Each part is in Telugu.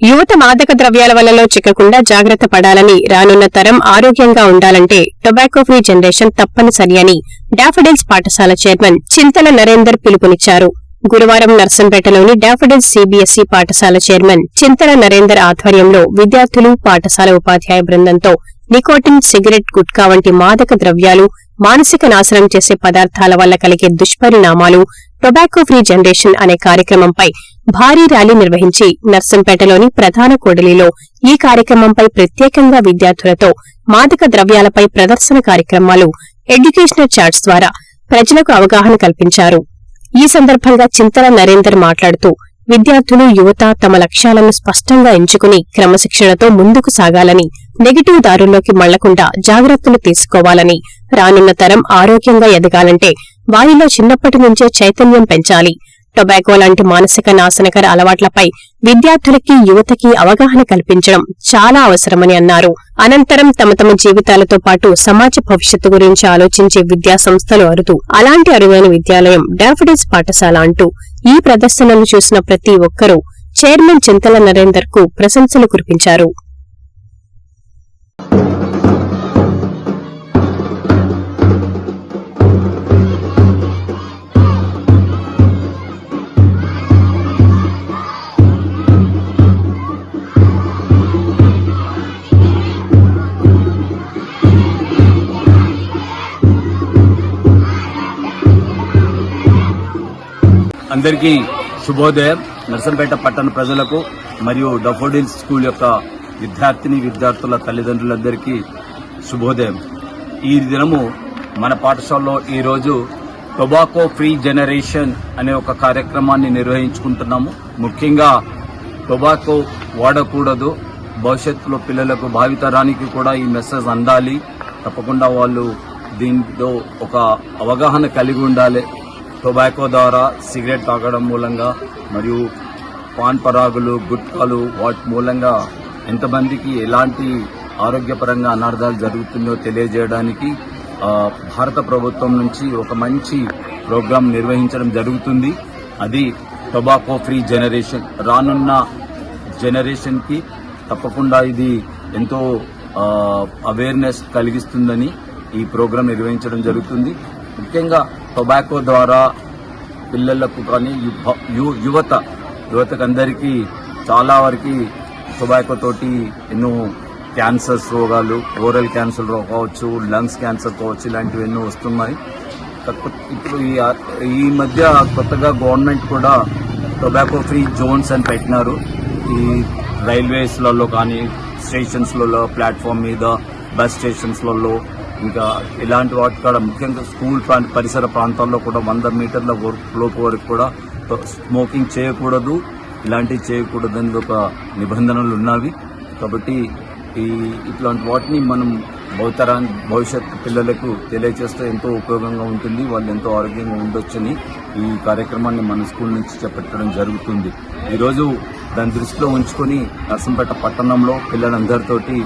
యువత మాదక ద్రవ్యాల వలలో చిక్కకుండా జాగ్రత్త పడాలని రానున్న తరం ఆరోగ్యంగా ఉండాలంటే టొబాకో ఫ్రీ జనరేషన్ తప్పనిసరి అని డాఫడిల్స్ పాఠశాల చైర్మన్ చింతల నరేందర్ పిలుపునిచ్చారు. గురువారం నర్సంపేటలోని డాఫడిల్స్ సీబీఎస్ఈ పాఠశాల చైర్మన్ చింతల నరేందర్ ఆధ్వర్యంలో విద్యార్థులు పాఠశాల ఉపాధ్యాయ బృందంతో నికోటిన్ సిగరెట్ గుట్కా వంటి మాదక ద్రవ్యాలు మానసిక నాశనం చేసే పదార్థాల వల్ల కలిగే దుష్పరిణామాలు టొబాకో ఫ్రీ జనరేషన్ అనే కార్యక్రమంపై భారీ ర్యాలీ నిర్వహించి నర్సంపేటలోని ప్రధాన కూడలిలో ఈ కార్యక్రమంపై ప్రత్యేకంగా విద్యార్థులతో మాదక ద్రవ్యాలపై ప్రదర్శన కార్యక్రమాలు ఎడ్యుకేషనల్ చాట్స్ ద్వారా ప్రజలకు అవగాహన కల్పించారు. ఈ సందర్భంగా చింతల నరేందర్ మాట్లాడుతూ విద్యార్థులు యువత తమ లక్ష్యాలను స్పష్టంగా ఎంచుకుని క్రమశిక్షణతో ముందుకు సాగాలని నెగిటివ్ దారుల్లోకి మళ్ళకుండా జాగ్రత్తలు తీసుకోవాలని రానున్న తరం ఆరోగ్యంగా ఎదగాలంటే వారిలో చిన్నప్పటి నుంచే చైతన్యం పెంచాలి. టొబాకో లాంటి మానసిక నాశనకర అలవాట్లపై విద్యార్థులకి యువతకి అవగాహన కల్పించడం చాలా అవసరమని అన్నారు. అనంతరం తమ తమ జీవితాలతో పాటు సమాజ భవిష్యత్తు గురించి ఆలోచించే విద్యా సంస్థలు అరుదు. అలాంటి అరుదైన విద్యాలయం డాఫిడిస్ పాఠశాల అంటూ ఈ ప్రదర్శనలు చూసిన ప్రతి ఒక్కరూ చైర్మన్ చింతల నరేందర్కు ప్రశంసలు కురిపించారు. అందరికీ శుభోదయం. నర్సంపేట పట్టణ ప్రజలకు మరియు డఫోడిల్ స్కూల్ యొక్క విద్యార్థిని విద్యార్థుల తల్లిదండ్రులందరికీ శుభోదయం. ఈ దినము మన పాఠశాలలో ఈరోజు టొబాకో ఫ్రీ జనరేషన్ అనే ఒక కార్యక్రమాన్ని నిర్వహించుకుంటున్నాము. ముఖ్యంగా టొబాకో వాడకూడదు భవిష్యత్తులో పిల్లలకు భావితరానికి కూడా ఈ మెసేజ్ అందాలి. తప్పకుండా వాళ్ళు దీంతో ఒక అవగాహన కలిగి ఉండాలి. టొబాకో ద్వారా సిగరెట్ తాగడం మూలంగా మరియు పాన్ పరాగులు గుట్కాలు వాటి మూలంగా ఎంతమందికి ఎలాంటి ఆరోగ్యపరంగా అనార్థాలు జరుగుతుందో తెలియజేయడానికి భారత ప్రభుత్వం నుంచి ఒక మంచి ప్రోగ్రాం నిర్వహించడం జరుగుతుంది. అది టొబాకో ఫ్రీ జనరేషన్. రానున్న జనరేషన్కి తప్పకుండా ఇది ఎంతో అవేర్నెస్ కలిగిస్తుందని ఈ ప్రోగ్రాం నిర్వహించడం జరుగుతుంది. ముఖ్యంగా టొబాకో ద్వారా పిల్లలకు కానీ యువత యువతకు అందరికీ చాలా వరకు టొబాకో తోటి ఎన్నో క్యాన్సర్స్ రోగాలు ఓరల్ క్యాన్సర్ రోగం కావచ్చు లంగ్స్ క్యాన్సర్ కావచ్చు ఇలాంటివి ఎన్నో వస్తున్నాయి. ఇప్పుడు ఈ ఈ మధ్య కొత్తగా గవర్నమెంట్ కూడా టొబాకో ఫ్రీ జోన్స్ అని పెట్టినారు. ఈ రైల్వేస్లలో కానీ స్టేషన్స్లలో ప్లాట్ఫామ్ మీద బస్ స్టేషన్స్లలో ఇంకా ఇలాంటి వాటి కూడా ముఖ్యంగా స్కూల్ ప్రాంత పరిసర ప్రాంతాల్లో కూడా వంద మీటర్ల వరకు లోపు వరకు కూడా స్మోకింగ్ చేయకూడదు. ఇలాంటివి చేయకూడదు అనేది ఒక నిబంధనలు ఉన్నవి. కాబట్టి ఈ ఇట్లాంటి వాటిని మనం భవితరాన్ని భవిష్యత్ పిల్లలకు తెలియజేస్తే ఎంతో ఉపయోగంగా ఉంటుంది. వాళ్ళు ఎంతో ఆరోగ్యంగా ఉండొచ్చని ఈ కార్యక్రమాన్ని మన స్కూల్ నుంచి చేపట్టడం జరుగుతుంది. ఈరోజు దాని దృష్టిలో ఉంచుకొని నర్సంపేట పట్టణంలో పిల్లలందరితోటి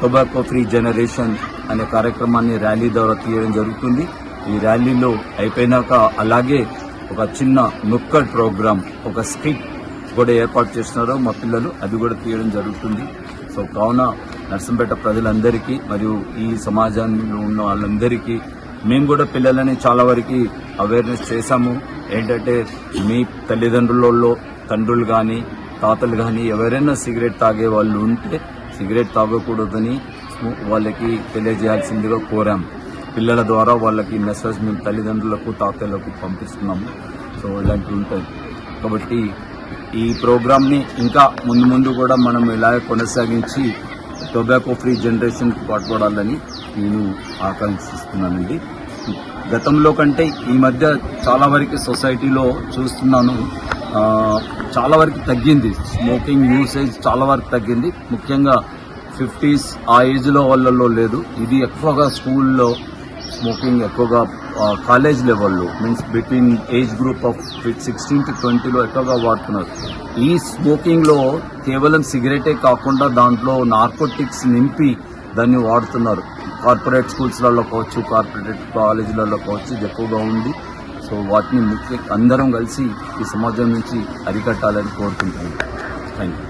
టొబాకో ఫ్రీ జనరేషన్ అనే కార్యక్రమాన్ని ర్యాలీ ద్వారా తీయడం జరుగుతుంది. ఈ ర్యాలీలో అయిపోయినాక అలాగే ఒక చిన్న నుక్కడ్ ప్రోగ్రామ్ ఒక స్కిట్ కూడా ఏర్పాటు చేస్తున్నారు మా పిల్లలు. అది కూడా తీయడం జరుగుతుంది. సో కావున నర్సంపేట ప్రజలందరికీ మరియు ఈ సమాజంలో ఉన్న వాళ్ళందరికీ మేము కూడా పిల్లలని చాలా వరకు అవేర్నెస్ చేశాము. ఏంటంటే మీ తల్లిదండ్రులలో తండ్రులు కానీ తాతలు కానీ ఎవరైనా సిగరెట్ తాగే వాళ్ళు ఉంటే సిగరెట్ తాగకూడదని వాళ్ళకి తెలియజేయాల్సిందిగా కోరాం. పిల్లల ద్వారా వాళ్ళకి మెసేజ్ మేము తల్లిదండ్రులకు తాతలకు పంపిస్తున్నాము. సో ఇలాంటివి ఉంటాయి. కాబట్టి ఈ ప్రోగ్రామ్ని ఇంకా ముందు ముందు కూడా మనం ఇలాగే కొనసాగించి టొబాకో ఫ్రీ జనరేషన్కి పాటుపడాలని నేను ఆకాంక్షిస్తున్నానండి. గతంలో కంటే ఈ మధ్య చాలా వరకు సొసైటీలో చూస్తున్నాను. చాలా వరకు తగ్గింది. స్మోకింగ్ యూసేజ్ చాలా వరకు తగ్గింది. ముఖ్యంగా ఫిఫ్టీస్ ఆ ఏజ్లో వాళ్ళలో లేదు. ఇది ఎక్కువగా స్కూల్లో స్మోకింగ్ ఎక్కువగా కాలేజ్ లెవెల్లో means between age group of sixteen to ట్వంటీలో ఎక్కువగా వాడుతున్నారు. ఈ స్మోకింగ్లో కేవలం సిగరెటే కాకుండా దాంట్లో నార్కోటిక్స్ నింపి దాన్ని వాడుతున్నారు. కార్పొరేట్ స్కూల్స్లలో కావచ్చు కార్పొరేట్ కాలేజీలలో కావచ్చు ఇది ఎక్కువగా ఉంది. సో వాటిని ముఖ్య అందరం కలిసి ఈ సమాజం నుంచి అరికట్టాలని కోరుకుంటున్నాను థ్యాంక్ యూ